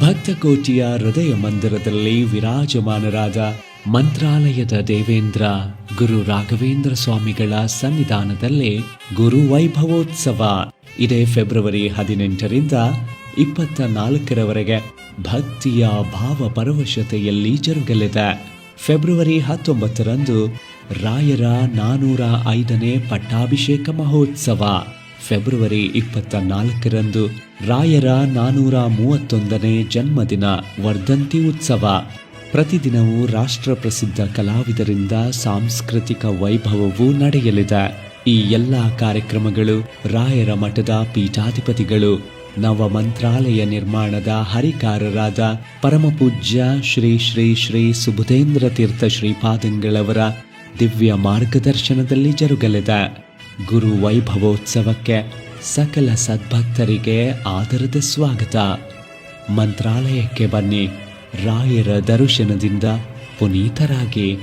ಭಕ್ತಕೋಟಿಯ ಹೃದಯ ಮಂದಿರದಲ್ಲಿ ವಿರಾಜಮಾನರಾದ ಮಂತ್ರಾಲಯದ ದೇವೇಂದ್ರ, ಗುರು ರಾಘವೇಂದ್ರ ಸ್ವಾಮಿಗಳ ಸನ್ನಿಧಾನದಲ್ಲಿ ಗುರು ವೈಭವೋತ್ಸವ. ಇದೇ ಫೆಬ್ರವರಿ ಹದಿನೆಂಟರಿಂದ ಇಪ್ಪತ್ತ ನಾಲ್ಕರವರೆಗೆ ಭಕ್ತಿಯ ಭಾವ ಪರವಶತೆಯಲ್ಲಿ ಜರುಗಲಿದೆ. ಫೆಬ್ರವರಿ ಹತ್ತೊಂಬತ್ತರಂದು ರಾಯರ ನಾನೂರ ಐದನೇ ಪಟ್ಟಾಭಿಷೇಕ ಮಹೋತ್ಸವ. ಫೆಬ್ರವರಿ ಇಪ್ಪತ್ತ ನಾಲ್ಕರಂದು ರಾಯರ ನಾನೂರ ಮೂವತ್ತೊಂದನೇ ಜನ್ಮದಿನ ವರ್ಧಂತಿ ಉತ್ಸವ. ಪ್ರತಿದಿನವೂ ರಾಷ್ಟ್ರ ಪ್ರಸಿದ್ಧ ಕಲಾವಿದರಿಂದ ಸಾಂಸ್ಕೃತಿಕ ವೈಭವವೂ ನಡೆಯಲಿದೆ. ಈ ಎಲ್ಲ ಕಾರ್ಯಕ್ರಮಗಳು ರಾಯರ ಮಠದ ಪೀಠಾಧಿಪತಿಗಳು ನವ ಮಂತ್ರಾಲಯ ನಿರ್ಮಾಣದ ಹರಿಕಾರರಾದ ಪರಮಪೂಜ್ಯ ಶ್ರೀ ಶ್ರೀ ಶ್ರೀ ಸುಬುಧೇಂದ್ರ ತೀರ್ಥ ಶ್ರೀಪಾದಂಗಳವರ ದಿವ್ಯ ಮಾರ್ಗದರ್ಶನದಲ್ಲಿ ಜರುಗಲಿದೆ. ಗುರು ವೈಭವೋತ್ಸವಕ್ಕೆ ಸಕಲ ಸದ್ಭಕ್ತರಿಗೆ ಆದರದ ಸ್ವಾಗತ. ಮಂತ್ರಾಲಯಕ್ಕೆ ಬನ್ನಿ. ರಾಯರ ದರ್ಶನದಿಂದ ಪುನೀತರಾಗಿ